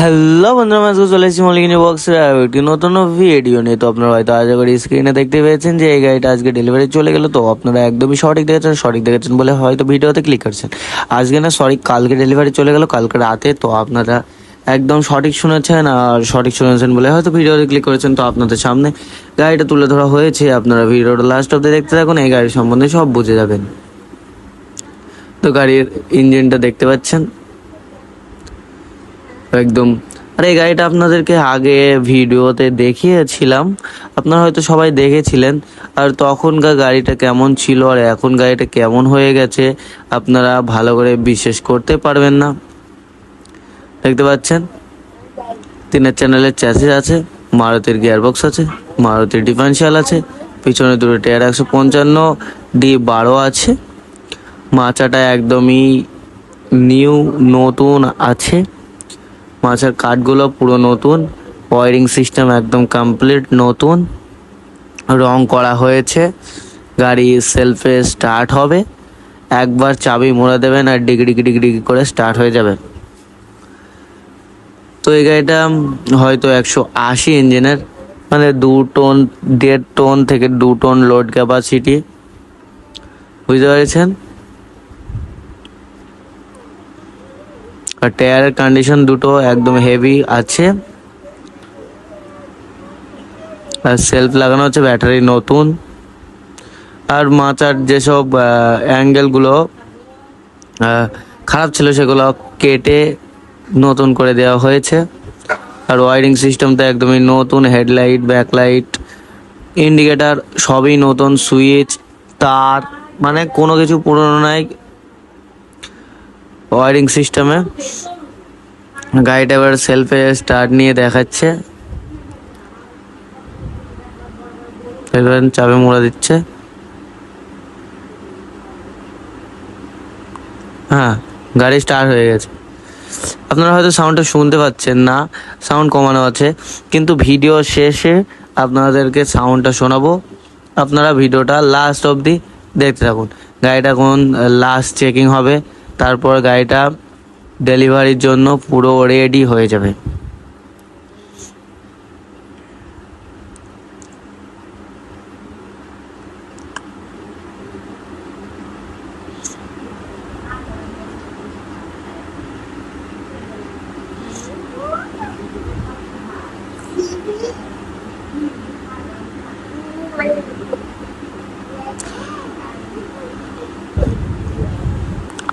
Hello বন্ধুরা আজকে চলে এসেছি মলিকিনি বক্সের একটি নতুন ভিডিও নিয়ে। তো আপনারা হয়তো আশা করি স্ক্রিনে দেখতে পেয়েছেন যে এই গাড়িটা আজকে ডেলিভারি চলে গেল। তো আপনারা একদমই সঠিক দেখেছেন সঠিক দেখেছেন বলে হয়তো ভিডিওতে ক্লিক করছেন। আজকে না সরি কালকে ডেলিভারি চলে গেল, কালকে রাতে। তো আপনারা একদম সঠিক শুনেছেন আর সঠিক শুনেছেন বলে হয়তো ভিডিওতে ক্লিক করেছেন। তো আপনাদের সামনে গাড়িটা তুলে ধরা হয়েছে। আপনারা ভিডিওটা লাস্ট অব্দি দেখতে থাকুন, এই গাড়ির সম্বন্ধে সব বুঝে যাবেন। তো গাড়ির ইঞ্জিনটা দেখতে পাচ্ছেন। একদম। আর এই গাড়িটা আপনাদেরকে আগে ভিডিওতে দেখিয়েছিলাম। আপনারা হয়তো সবাই দেখেছিলেন। আর তখনকার গাড়িটা কেমন ছিল আর এখন গাড়িটা কেমন হয়ে গেছে, আপনারা ভালো করে বিশ্বাস করতে পারবেন না। দেখতে পাচ্ছেন? তিনের চ্যানেলের চ্যাসেজ আছে, মারুতির গিয়ারবক্স আছে, মারুতির ডিফারেন্সিয়াল আছে, পিছনে দুটো টায়ার একশো পঞ্চান্ন ডি বারো আছে। মাচাটা একদমই নিউ নতুন আছে। মাছের কাঠগুলো পুরো নতুন ওয়ারিং সিস্টেম একদম কমপ্লিট নতুন। রং করা হয়েছে, গাড়ি সেলফে স্টার্ট হবে। একবার চাবি মোড়া দেবেন আর ডিগি ডিগি ডিগি করে স্টার্ট হয়ে যাবে। তো এই গাড়িটা হয়তো একশো আশি ইঞ্জিনের মানে দু টন দেড় টন থেকে দু টন লোড ক্যাপাসিটি বুঝতে পেরেছেন? আর টায়ারের কন্ডিশন দুটো একদম হেভি আছে। আর সেলফ লাগানো হচ্ছে ব্যাটারি নতুন। আর মাচার যেসব অ্যাঙ্গেলগুলো খারাপ ছিল সেগুলো কেটে নতুন করে দেওয়া হয়েছে। আর ওয়ারিং সিস্টেমটা একদমই নতুন হেডলাইট ব্যাকলাইট ইন্ডিকেটার সবই নতুন সুইচ তার মানে কোনো কিছু পুরনো নাই। ওয়ারিং সিস্টেমে গাড়িটা এবার সেলফে স্টার্ট নিয়ে দেখাচ্ছে। দেখবেন, চাবি মোড়া দিচ্ছে। হ্যাঁ গাড়ি স্টার্ট হয়ে গেছে। আপনারা হয়তো সাউন্ডটা শুনতে পাচ্ছেন না সাউন্ড কমানো আছে, কিন্তু ভিডিও শেষে আপনাদেরকে সাউন্ডটা শোনাবো। আপনারা ভিডিওটা লাস্ট অবধি দেখতে থাকুন। গাড়িটা কোন লাস্ট চেকিং হবে। তারপর গাড়িটা ডেলিভারির জন্য পুরো রেডি হয়ে যাবে।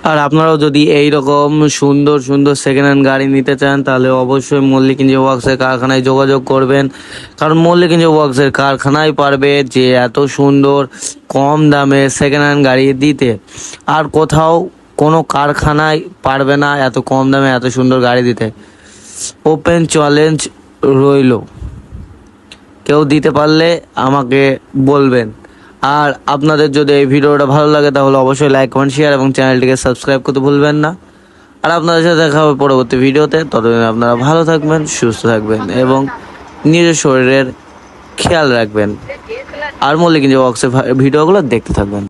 আর আপনারাও যদি এই রকম সুন্দর সুন্দর সেকেন্ড হ্যান্ড গাড়ি নিতে চান, তাহলে অবশ্যই মল্লিক ইঞ্জিন ওয়ার্কসের কারখানায় যোগাযোগ করবেন। কারণ মল্লিক ইঞ্জিন ওয়ার্কসের কারখানায় পারবে যে এত সুন্দর, কম দামে সেকেন্ড হ্যান্ড গাড়ি দিতে। আর কোথাও কোনো কারখানায় পারবে না এত কম দামে এত সুন্দর গাড়ি দিতে। ওপেন চ্যালেঞ্জ রইল। কেউ দিতে পারলে আমাকে বলবেন। আর আপনাদের যদি এই ভিডিওটা ভালো লাগে, তাহলে অবশ্যই লাইক কমেন্ট শেয়ার এবং চ্যানেলটিকে সাবস্ক্রাইব করতে ভুলবেন না। আর আপনাদের সাথে দেখা হবে পরবর্তী ভিডিওতে। ততদিন আপনারা ভালো থাকবেন, সুস্থ থাকবেন এবং নিজের শরীরের খেয়াল রাখবেন। আর মল্লিক যে ওয়ার্কসের ভিডিওগুলো দেখতে থাকবেন।